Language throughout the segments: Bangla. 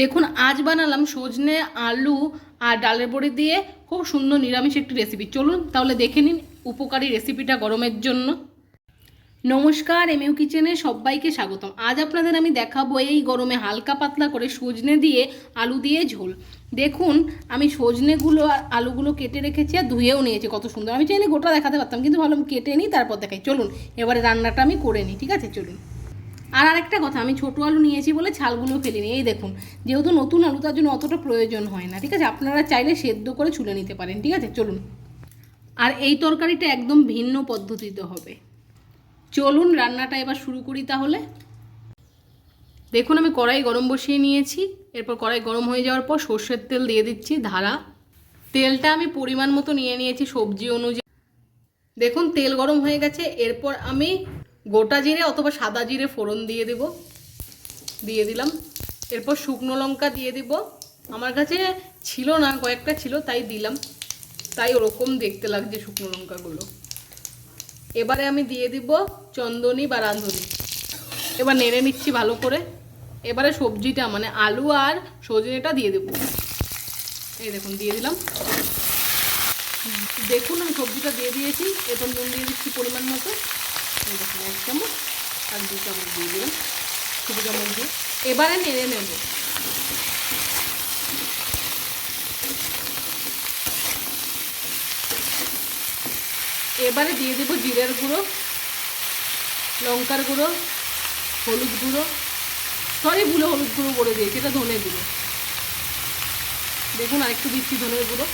দেখুন, আজ বানালাম সজনে, আলু আর ডালের বড়ি দিয়ে খুব সুন্দর নিরামিষ একটি রেসিপি চলুন তাহলে দেখে নিন উপকারী রেসিপিটা গরমের জন্য। নমস্কার এমইউ কিচেনে সবাইকে স্বাগতম। আজ আপনাদের আমি দেখাবো এই গরমে হালকা পাতলা করে সজনে দিয়ে আলু দিয়ে ঝোল। দেখুন, আমি সজনেগুলো আর আলুগুলো কেটে রেখেছি আর ধুয়েও নিয়েছি, কত সুন্দর। আমি চাইলে গোটা দেখাতে পারতাম, কিন্তু ভালো কেটে নিই, তারপর দেখাই। চলুন, এবারে রান্নাটা আমি করে নিই, ঠিক আছে? চলুন। আর আরেকটা কথা, আমি ছোটো আলু নিয়েছি বলে ছালগুলো ফেলিনি। এই দেখুন, যেহেতু নতুন আলু, তার জন্য অতটা প্রয়োজন হয় না, ঠিক আছে? আপনারা চাইলে সেদ্ধ করে ছুলে নিতে পারেন, ঠিক আছে? চলুন। আর এই তরকারিটা একদম ভিন্ন পদ্ধতিতে হবে। চলুন, রান্নাটা এবার শুরু করি তাহলে। দেখুন, আমি কড়াই গরম বসিয়ে নিয়েছি। এরপর কড়াই গরম হয়ে যাওয়ার পর সর্ষের তেল দিয়ে দিচ্ছি ধারা। তেলটা আমি পরিমাণ মতো নিয়ে নিয়েছি সবজি অনুযায়ী। দেখুন, তেল গরম হয়ে গেছে। এরপর আমি গোটা জিরে অথবা সাদা জিরে ফোড়ন দিয়ে দেব। দিয়ে দিলাম। এরপর শুকনো লঙ্কা দিয়ে দিব। আমার কাছে ছিল না, কয়েকটা ছিল, তাই দিলাম। তাই ওরকম দেখতে লাগছে শুকনো লঙ্কাগুলো। এবারে আমি দিয়ে দিব চন্দনী বা রাঁধুনি। এবার নেড়ে নিচ্ছি ভালো করে। এবারে সবজিটা মানে আলু আর সজনেটা দিয়ে দেবো। এই দেখুন, দিয়ে দিলাম। দেখুন, আমি সবজিটা দিয়ে দিয়েছি। এরপর নুন দিয়ে দিচ্ছি পরিমাণ মতো। আর দু দিয়ে এবারে নেড়ে নেব। এবারে দিয়ে দেবো জিরের গুঁড়ো, লঙ্কার গুঁড়ো, হলুদ গুঁড়ো। সরি, ভুলে হলুদ গুঁড়ো করে দিয়েছি, এটা ধনে গুঁড়ো। দেখুন, আরেকটু দিচ্ছি ধনের গুঁড়ো।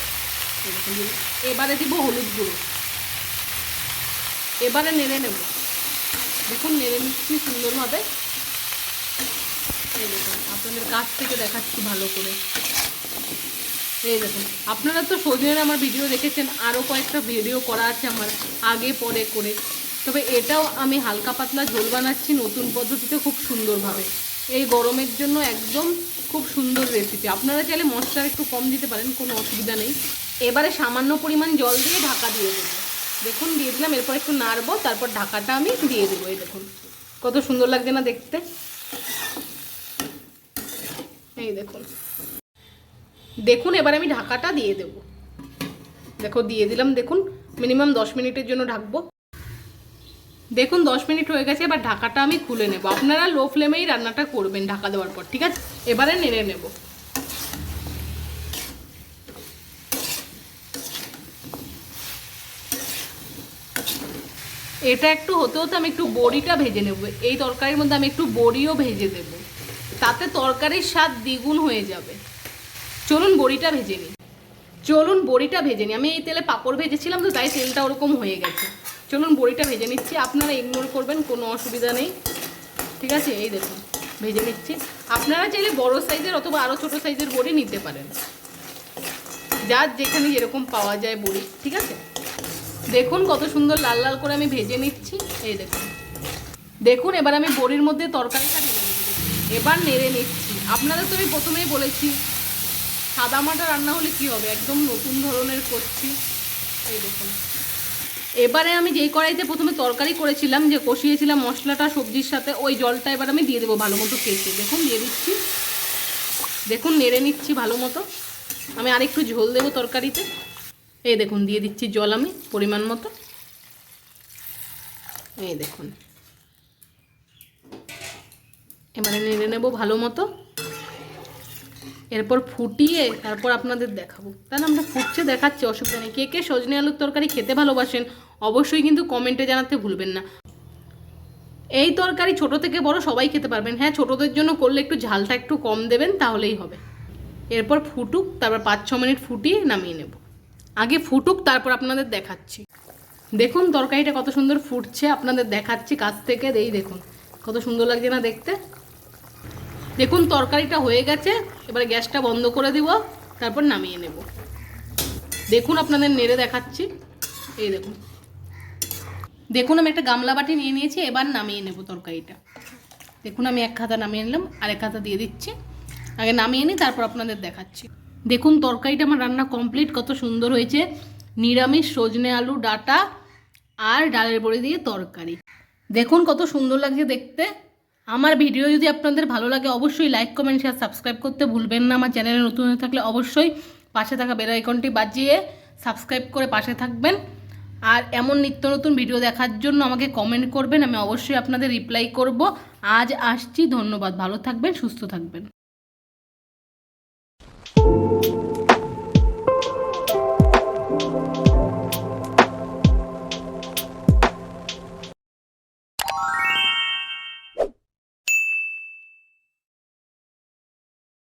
এবারে দিব হলুদ গুঁড়ো। এবারে নেড়ে নেব। দেখুন, নেড়ে নিচ্ছি সুন্দরভাবে। এই দেখুন, আপনাদের কাছ থেকে দেখাচ্ছি ভালো করে। এই দেখুন, আপনারা তো সজনের আমার ভিডিও দেখেছেন আরও কয়েকটা ভিডিও করা আছে আমার, আগে পরে করে। তবে এটাও আমি হালকা পাতলা ঝোল বানাচ্ছি নতুন পদ্ধতিতে খুব সুন্দরভাবে। এই গরমের জন্য একদম খুব সুন্দর রেসিপি আপনারা চাইলে মশলা একটু কম দিতে পারেন, কোনো অসুবিধা নেই। এবারে সামান্য পরিমাণ জল দিয়ে ঢাকা দিয়ে দেবো। দেখুন, দিয়ে দিলাম, এরপর একটু নাড়বো, তারপর ঢাকাটা আমি দিয়ে দেবো, এই দেখুন। কত সুন্দর লাগছে না দেখতে? এই দেখুন। দেখুন, এবার আমি ঢাকাটা দিয়ে দেব। দেখো, দিয়ে দিলাম, দেখুন, মিনিমাম দশ মিনিটের জন্য ঢাকবো। দেখুন, দশ মিনিট হয়ে গেছে, এবার ঢাকাটা আমি খুলে নেব। আপনারা লো ফ্লেমেই রান্নাটা করবেন ঢাকা দেওয়ার পর, ঠিক আছে? এবারে নেড়ে নেব। এটা একটু হতে হতে আমি একটু বড়িটা ভেজে নেব। এই তরকারির মধ্যে আমি একটু বড়িও ভেজে দেব। তাতে তরকারির স্বাদ দ্বিগুণ হয়ে যাবে। চলুন বড়িটা ভেজে নিই। চলুন বড়িটা ভেজে নিই। আমি এই তেলে পাঁপড় ভেজেছিলাম তো, তাই তেলটা ওরকম হয়ে গেছে। চলুন বড়িটা ভেজে নিচ্ছি। আপনারা ইগনোর করবেন, কোনো অসুবিধা নেই। ঠিক আছে? এই দেখুন, ভেজে নিচ্ছি। আপনারা চাইলে বড় সাইজের অথবা আরও ছোটো সাইজের বড়ি নিতে পারেন। যার যেখানে যেরকম পাওয়া যায় বড়ি। ঠিক আছে? দেখুন কত সুন্দর লাল লাল করে আমি ভেজে নিচ্ছি। এই দেখুন। দেখুন, এবার আমি বড়ির মধ্যে তরকারিটা ঢেলে নিচ্ছি। এবার নেড়ে নিচ্ছি। আপনাদের তো আমি প্রথমেই বলেছি, সাদা মাটা রান্না হলে কি হবে? একদম নতুন ধরনের করছি। এই দেখুন। এবারে আমি যেই কড়াইতে প্রথমে তরকারি করেছিলাম, যে কষিয়েছিলাম মশলাটা, সবজির সাথে, ওই জলটা এবার আমি দিয়ে দেবো ভালো মতো কেটে। দেখুন, দিয়ে দিচ্ছি। দেখুন, নেড়ে নিচ্ছি ভালো মতো। আমি আরেকটু ঝোল দেবো তরকারিতে। এই দেখুন, দিয়ে দিচ্ছি জল আমি পরিমাণ মতো। এই দেখুন। এবারে নেড়ে নেব ভালো মতো। এরপর ফুটিয়ে তারপর আপনাদের দেখাবো। তাহলে আমরা ফুটছে, দেখাচ্ছি, অসুবিধা নেই। কে কে সজনে আলুর তরকারি খেতে ভালোবাসেন, অবশ্যই কিন্তু কমেন্টে জানাতে ভুলবেন না। এই তরকারি ছোট থেকে বড় সবাই খেতে পারবেন। হ্যাঁ ছোটদের জন্য করলে একটু ঝালটা একটু কম দেবেন, তাহলেই হবে। এরপর ফুটুক, তারপর পাঁচ ছ মিনিট ফুটিয়ে নামিয়ে নেব। আগে ফুটুক, তারপর আপনাদের দেখাচ্ছি। দেখুন তরকারিটা কত সুন্দর ফুটছে, আপনাদের দেখাচ্ছি কাছ থেকে, এই দেখুন, কত সুন্দর লাগছে না দেখতে? দেখুন তরকারিটা হয়ে গেছে, এবার গ্যাসটা বন্ধ করে দিব, তারপর নামিয়ে নেব। দেখুন আপনাদের নেড়ে দেখাচ্ছি, এই দেখুন। দেখুন আমি একটা গামলা বাটি নিয়ে নিয়েছি, এবার নামিয়ে নেব তরকারিটা। দেখুন আমি এক খাতা নামিয়ে নিলাম আর এক খাতা দিয়ে দিচ্ছি। আগে নামিয়ে নিই, তারপর আপনাদের দেখাচ্ছি। দেখুন, তরকারিটা আমার রান্না কমপ্লিট কত সুন্দর হয়েছে। নিরামিষ, সজনে আলু, ডাটা আর ডালের বড়ি দিয়ে তরকারি। দেখুন, কত সুন্দর লাগছে দেখতে। আমার ভিডিও যদি আপনাদের ভালো লাগে, অবশ্যই লাইক কমেন্ট শেয়ার সাবস্ক্রাইব করতে ভুলবেন না। আমার চ্যানেলে নতুন হয়ে থাকলে অবশ্যই পাশে থাকা বেল আইকনটি বাজিয়ে সাবস্ক্রাইব করে পাশে থাকবেন। আর এমন নিত্য নতুন ভিডিও দেখার জন্য আমাকে কমেন্ট করবেন, আমি অবশ্যই আপনাদের রিপ্লাই করব। আজ আসছি, ধন্যবাদ। ভালো থাকবেন, সুস্থ থাকবেন।